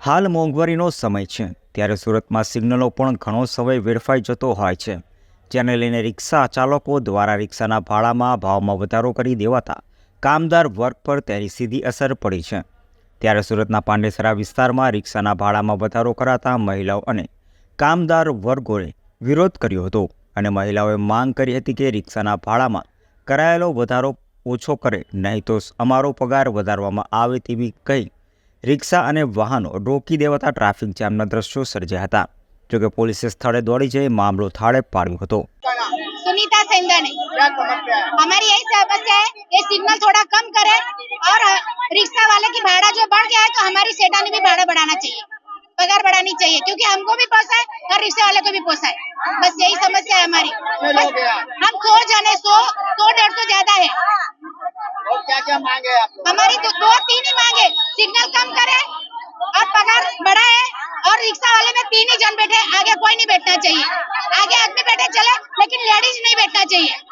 હાલ મોંઘવારીનો સમય છે, ત્યારે સુરતમાં સિગ્નલો પણ ઘણો સમય વેડફાઈ જતો હોય છે. જેને લઈને રિક્ષા ચાલકો દ્વારા રિક્ષાના ભાડામાં ભાવમાં વધારો કરી દેવાતા કામદાર વર્ગ પર તેની સીધી અસર પડી છે. ત્યારે સુરતના પાંડેસરા વિસ્તારમાં રિક્ષાના ભાડામાં વધારો કરાતા મહિલાઓ અને કામદાર વર્ગોએ વિરોધ કર્યો હતો અને મહિલાઓએ માંગ કરી હતી કે રિક્ષાના ભાડામાં કરાયેલો વધારો ઓછો કરે, નહીં તો અમારો પગાર વધારવામાં આવે તેવી કહી રિક્ષા અને વાહનો રોકી દેવાતા ટ્રાફિક જામના દ્રશ્યો સર્જ્યા હતા જોકે પોલીસે સ્થળે દોડી જઈ મામલો થાળે પાડ્યો હતો सुनीता सेंगन है क्या समस्या है हमारी यही समस्या है ये सिग्नल थोड़ा कम करे और रिक्शा वाले की भाड़ा जो बढ़ गया है तो हमारी सेटा ने भी भाड़ा बढ़ाना चाहिए पगार बढ़ानी चाहिए क्योंकि हमको भी पोसाए और रिक्शा वाले को भी पोसाए बस यही समस्या है हमारी कितने लोग हैं आप? हम सौ जने सौ सौ डेढ़ सौ ज्यादा है और क्या क्या मांगे आप लोग? हमारी तो दो रिक्शा वाले में तीन ही जन बैठे आगे कोई नहीं बैठना चाहिए आगे आदमी बैठे चले लेकिन लेडीज नहीं बैठना चाहिए